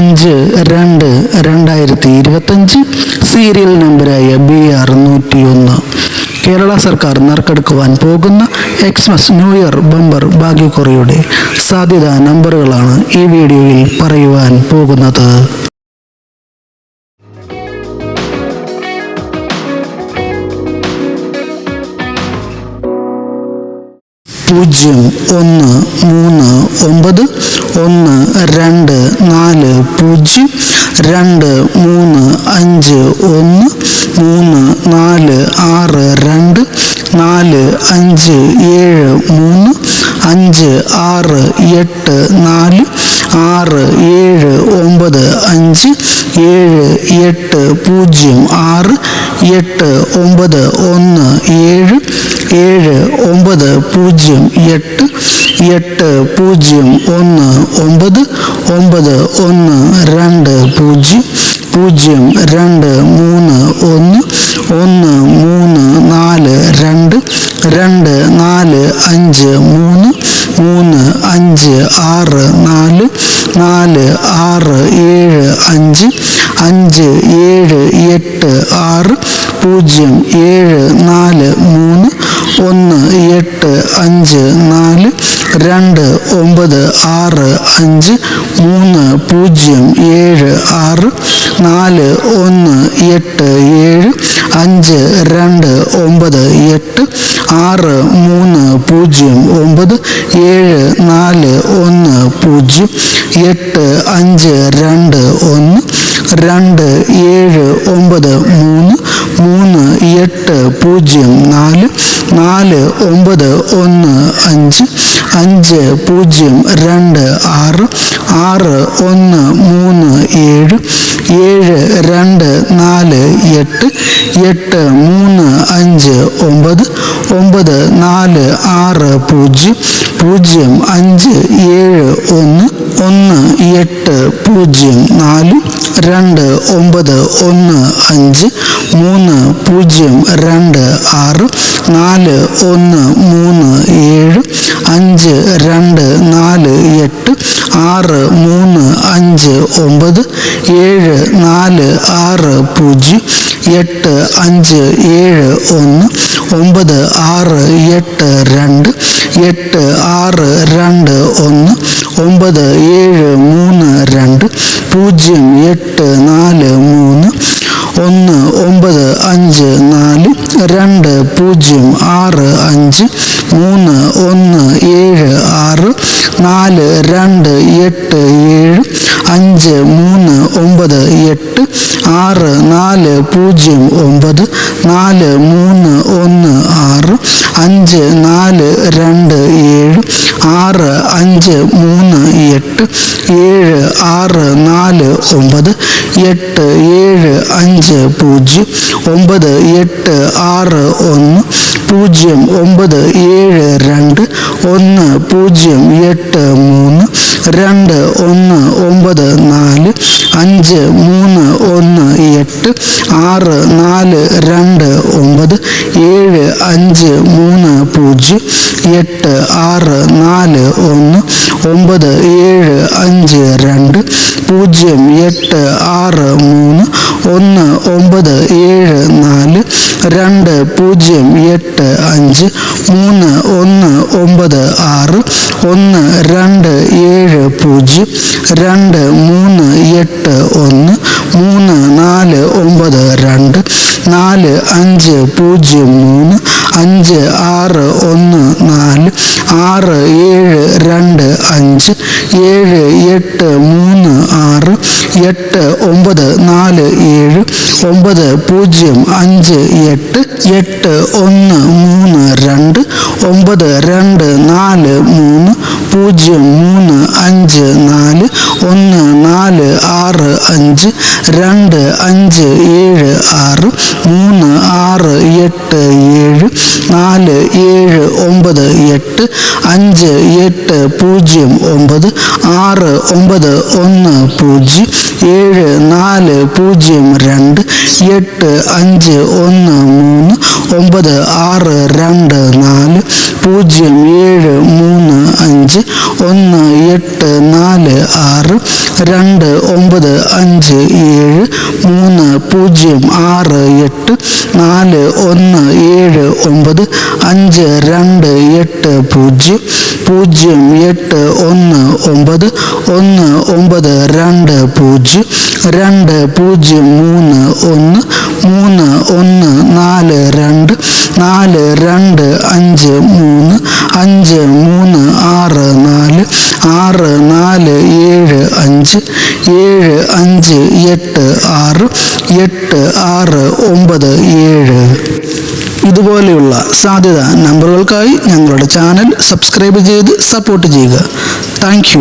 അഞ്ച് രണ്ട് രണ്ടായിരത്തി ഇരുപത്തഞ്ച് സീരിയൽ നമ്പറായ ബി ആർ നൂറ്റിയൊന്ന്. കേരള സർക്കാർ നറുക്കെടുക്കുവാൻ പോകുന്ന എക്സ്മസ് ന്യൂ ഇയർ ബമ്പർ ഭാഗ്യക്കുറിയുടെ സാധ്യതാ നമ്പറുകളാണ് ഈ വീഡിയോയിൽ പറയുവാൻ പോകുന്നത്. പൂജ്യം ഒന്ന് മൂന്ന് ഒമ്പത് ഒന്ന് രണ്ട് നാല് പൂജ്യം രണ്ട് മൂന്ന് അഞ്ച് ഒന്ന് മൂന്ന് നാല് ആറ് രണ്ട് നാല് അഞ്ച് ഏഴ് മൂന്ന് അഞ്ച് ആറ് എട്ട് നാല് ആറ് ഏഴ് ഒമ്പത് അഞ്ച് ഏഴ് എട്ട് പൂജ്യം ആറ് എട്ട് ഒമ്പത് ഒന്ന് ഏഴ് ഏഴ് ഒമ്പത് പൂജ്യം എട്ട് എട്ട് പൂജ്യം ഒന്ന് ഒമ്പത് ഒമ്പത് ഒന്ന് രണ്ട് പൂജ്യം പൂജ്യം രണ്ട് മൂന്ന് ഒന്ന് ഒന്ന് മൂന്ന് നാല് രണ്ട് രണ്ട് നാല് അഞ്ച് മൂന്ന് മൂന്ന് അഞ്ച് ആറ് നാല് നാല് ആറ് ഏഴ് അഞ്ച് അഞ്ച് ഏഴ് എട്ട് ആറ് പൂജ്യം ഏഴ് നാല് മൂന്ന് ഒന്ന് എട്ട് അഞ്ച് നാല് രണ്ട് ഒമ്പത് ആറ് അഞ്ച് മൂന്ന് പൂജ്യം ഏഴ് ആറ് നാല് ഒന്ന് എട്ട് ഏഴ് അഞ്ച് രണ്ട് ഒമ്പത് എട്ട് ആറ് മൂന്ന് പൂജ്യം ഒമ്പത് ഏഴ് നാല് ഒന്ന് പൂജ്യം എട്ട് അഞ്ച് രണ്ട് ഒന്ന് രണ്ട് ഏഴ് ഒമ്പത് മൂന്ന് മൂന്ന് എട്ട് പൂജ്യം നാല് നാല് ഒമ്പത് ഒന്ന് അഞ്ച് അഞ്ച് പൂജ്യം രണ്ട് ആറ് ആറ് ഒന്ന് മൂന്ന് ഏഴ് ഏഴ് രണ്ട് നാല് എട്ട് എട്ട് മൂന്ന് അഞ്ച് ഒമ്പത് ഒമ്പത് നാല് ആറ് പൂജ്യം പൂജ്യം അഞ്ച് ഏഴ് ഒന്ന് ഒന്ന് എട്ട് പൂജ്യം നാല് രണ്ട് ഒമ്പത് ഒന്ന് അഞ്ച് മൂന്ന് പൂജ്യം രണ്ട് ആറ് നാല് ഒന്ന് മൂന്ന് ഏഴ് അഞ്ച് രണ്ട് നാല് എട്ട് ആറ് മൂന്ന് അഞ്ച് ഒമ്പത് ഏഴ് നാല് ആറ് പൂജ്യം എട്ട് അഞ്ച് ഏഴ് ഒന്ന് ഒമ്പത് ആറ് എട്ട് രണ്ട് എട്ട് ആറ് രണ്ട് ഒന്ന് ഒമ്പത് ഏഴ് മൂന്ന് രണ്ട് പൂജ്യം എട്ട് നാല് മൂന്ന് ഒന്ന് ഒമ്പത് അഞ്ച് നാല് രണ്ട് പൂജ്യം ആറ് അഞ്ച് മൂന്ന് ഒന്ന് ഏഴ് ആറ് നാല് രണ്ട് എട്ട് ഏഴ് അഞ്ച് മൂന്ന് ഒമ്പത് എട്ട് ആറ് നാല് പൂജ്യം ഒമ്പത് നാല് മൂന്ന് ഒന്ന് ആറ് അഞ്ച് നാല് രണ്ട് ഏഴ് ആറ് അഞ്ച് മൂന്ന് എട്ട് ഏഴ് ആറ് നാല് ഒമ്പത് എട്ട് ഏഴ് അഞ്ച് പൂജ്യം ഒമ്പത് എട്ട് ആറ് ഒന്ന് പൂജ്യം ഒമ്പത് ഏഴ് രണ്ട് ഒന്ന് പൂജ്യം എട്ട് മൂന്ന് രണ്ട് ഒന്ന് ഒമ്പത് നാല് അഞ്ച് മൂന്ന് ഒന്ന് എട്ട് ആറ് നാല് രണ്ട് ഒമ്പത് ഏഴ് അഞ്ച് മൂന്ന് പൂജ്യം എട്ട് ആറ് നാല് ഒന്ന് ഒമ്പത് ഏഴ് അഞ്ച് രണ്ട് പൂജ്യം എട്ട് ആറ് മൂന്ന് ഒന്ന് ഒമ്പത് ഏഴ് നാല് രണ്ട് പൂജ്യം എട്ട് അഞ്ച് മൂന്ന് ഒന്ന് ഒമ്പത് ആറ് ഒന്ന് രണ്ട് ഏഴ് പൂജ്യം രണ്ട് മൂന്ന് എട്ട് ഒന്ന് മൂന്ന് നാല് ഒമ്പത് രണ്ട് നാല് അഞ്ച് പൂജ്യം മൂന്ന് അഞ്ച് ആറ് ഒന്ന് നാല് ആറ് ഏഴ് രണ്ട് അഞ്ച് ഏഴ് എട്ട് മൂന്ന് ആറ് എട്ട് ഒമ്പത് നാല് ഏഴ് ഒമ്പത് പൂജ്യം അഞ്ച് എട്ട് എട്ട് ഒന്ന് മൂന്ന് രണ്ട് ഒമ്പത് രണ്ട് നാല് മൂന്ന് പൂജ്യം മൂന്ന് അഞ്ച് നാല് ഒന്ന് നാല് ആറ് അഞ്ച് രണ്ട് അഞ്ച് ഏഴ് ആറ് മൂന്ന് ആറ് എട്ട് ഏഴ് നാല് ഏഴ് ഒമ്പത് എട്ട് അഞ്ച് എട്ട് പൂജ്യം ഒമ്പത് ആറ് ഒമ്പത് പൂജ്യം ഏഴ് നാല് പൂജ്യം രണ്ട് എട്ട് അഞ്ച് ഒന്ന് മൂന്ന് ഒമ്പത് ആറ് രണ്ട് നാല് പൂജ്യം ഏഴ് മൂന്ന് അഞ്ച് ഒന്ന് എട്ട് നാല് ആറ് രണ്ട് ഒമ്പത് അഞ്ച് ഏഴ് മൂന്ന് പൂജ്യം ആറ് എട്ട് നാല് ഒന്ന് ഏഴ് ഒമ്പത് അഞ്ച് രണ്ട് എട്ട് പൂജ്യം പൂജ്യം എട്ട് ഒന്ന് ഒമ്പത് ഒന്ന് ഒമ്പത് രണ്ട് പൂജ്യം രണ്ട് പൂജ്യം മൂന്ന് ഒന്ന് മൂന്ന് ഒന്ന് നാല് രണ്ട് നാല് രണ്ട് അഞ്ച് മൂന്ന് അഞ്ച് മൂന്ന് ആറ് നാല് ആറ് നാല് ഏഴ് അഞ്ച് ഏഴ് അഞ്ച് എട്ട് ആറ് എട്ട് ആറ് ഒമ്പത് ഏഴ്. ഇതുപോലെയുള്ള സാധ്യത നമ്പറുകൾക്കായി ഞങ്ങളുടെ ചാനൽ സബ്സ്ക്രൈബ് ചെയ്ത് സപ്പോർട്ട് ചെയ്യുക. താങ്ക്